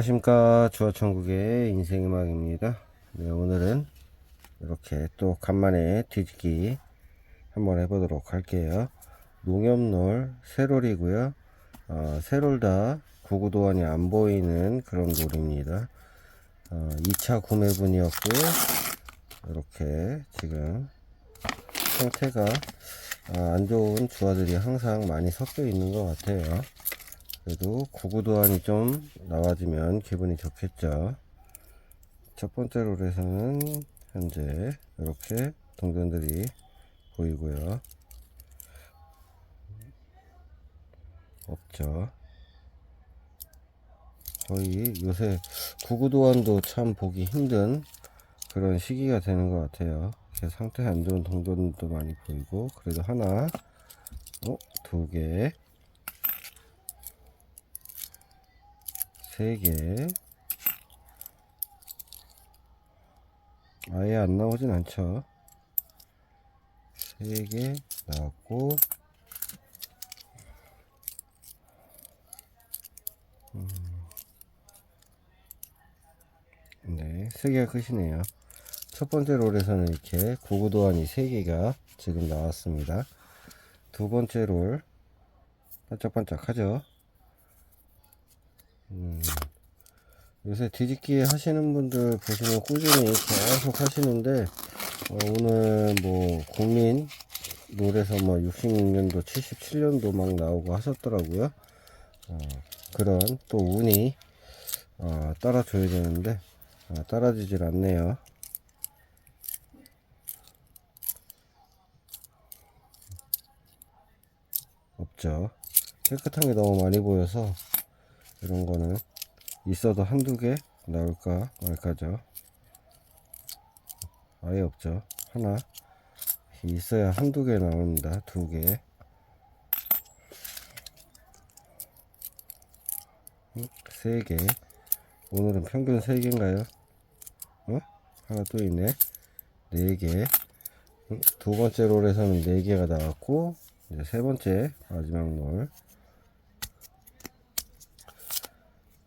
안녕하십니까. 주화천국의 인생음악입니다. 네, 오늘은 이렇게 또 간만에 뒤집기 한번 해보도록 할게요. 농협놀 세롤이고요. 어, 세롤 다 구구도안이 안 보이는 그런 놀입니다. 어, 2차 구매분이었고요 이렇게 지금 상태가 아, 안 좋은 주화들이 항상 많이 섞여 있는 것 같아요 그래도 구구도안이 좀 나와주면 기분이 좋겠죠. 첫 번째 롤에서는 현재 이렇게 동전들이 보이고요. 없죠. 거의 요새 구구도안도 참 보기 힘든 그런 시기가 되는 것 같아요. 상태 안 좋은 동전도 많이 보이고 그래도 하나, 어, 두 개, 세 개. 아예 안 나오진 않죠. 세개 나왔고, 음. 네, 세 개가 끝이네요. 첫 번째 롤에서는 이렇게 고구도안이 세 개가 지금 나왔습니다. 두 번째 롤, 반짝반짝 하죠. 음, 요새 뒤집기 하시는 분들 보시면 꾸준히 계속 하시는데 어, 오늘 뭐 국민 롤에서 뭐 66년도 77년도 막 나오고 하셨더라고요. 어, 그런 또 운이 어, 따라줘야 되는데 어, 따라주질 않네요. 없죠. 깨끗한 게 너무 많이 보여서 이런 거는 있어도 한두 개 나올까 말까죠. 아예 없죠. 하나. 있어야 한두 개 나옵니다. 두개. 음, 세개. 오늘은 평균 세 개인가요? 어? 하나 또 있네. 네개. 음, 두 번째 롤에서는 네 개가 나왔고 이제 세 번째 마지막 롤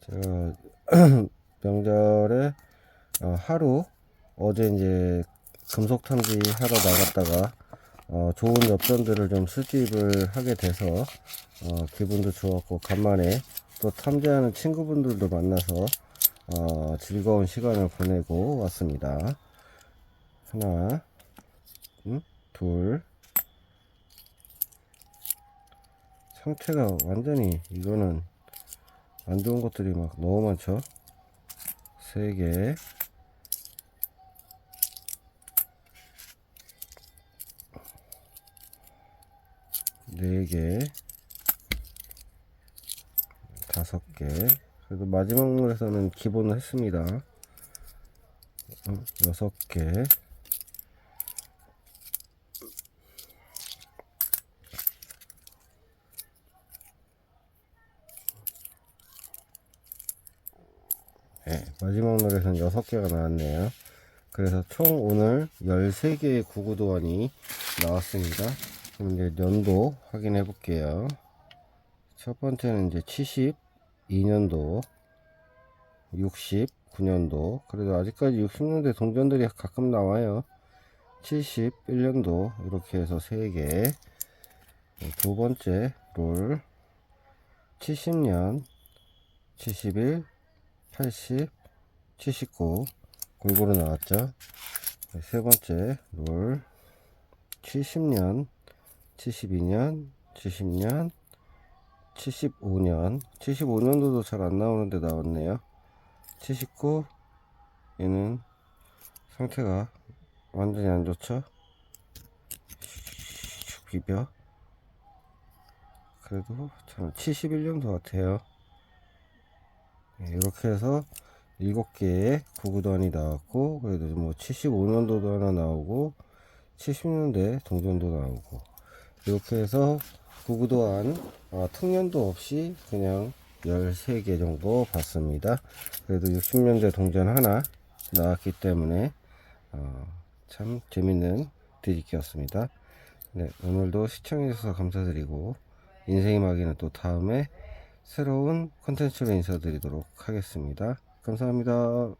제가 명절에 어, 하루 어제 이제 금속 탐지 하러 나갔다가 어, 좋은 엽전들을 좀 수집을 하게 돼서 어, 기분도 좋았고 간만에 또 탐지하는 친구분들도 만나서 어, 즐거운 시간을 보내고 왔습니다. 하나, 음? 둘, 상태가 완전히 이거는 안 좋은 것들이 막 너무 많죠. 세 개. 네 개. 다섯 개. 그래도 마지막 물에서는 기본을 했습니다. 어, 여섯 개. 네, 마지막 노래에서는 6개가 나왔네요. 그래서 총 오늘 13개의 구구도안이 나왔습니다. 그럼 이제 연도 확인해 볼게요. 첫 번째는 이제 72년도, 69년도, 그래도 아직까지 60년대 동전들이 가끔 나와요. 71년도, 이렇게 해서 3개. 두 번째 롤, 70년, 71, 80, 79 골고루 나왔죠. 세 번째 롤 70년, 72년, 70년, 75년, 75년도도 잘 안 나오는데 나왔네요. 79 얘는 상태가 완전히 안 좋죠. 비벼 그래도 참 71년도 같아요. 네, 이렇게 해서 7개의 구구단이 나왔고 그래도 뭐 75년도도 하나 나오고 70년대 동전도 나오고 이렇게 해서 구구도안 아, 특년도 없이 그냥 13개 정도 봤습니다. 그래도 60년대 동전 하나 나왔기 때문에 어, 참 재밌는 뒤집기였습니다. 네, 오늘도 시청해주셔서 감사드리고 인생의 마기는 또 다음에 새로운 콘텐츠로 인사드리도록 하겠습니다. 감사합니다.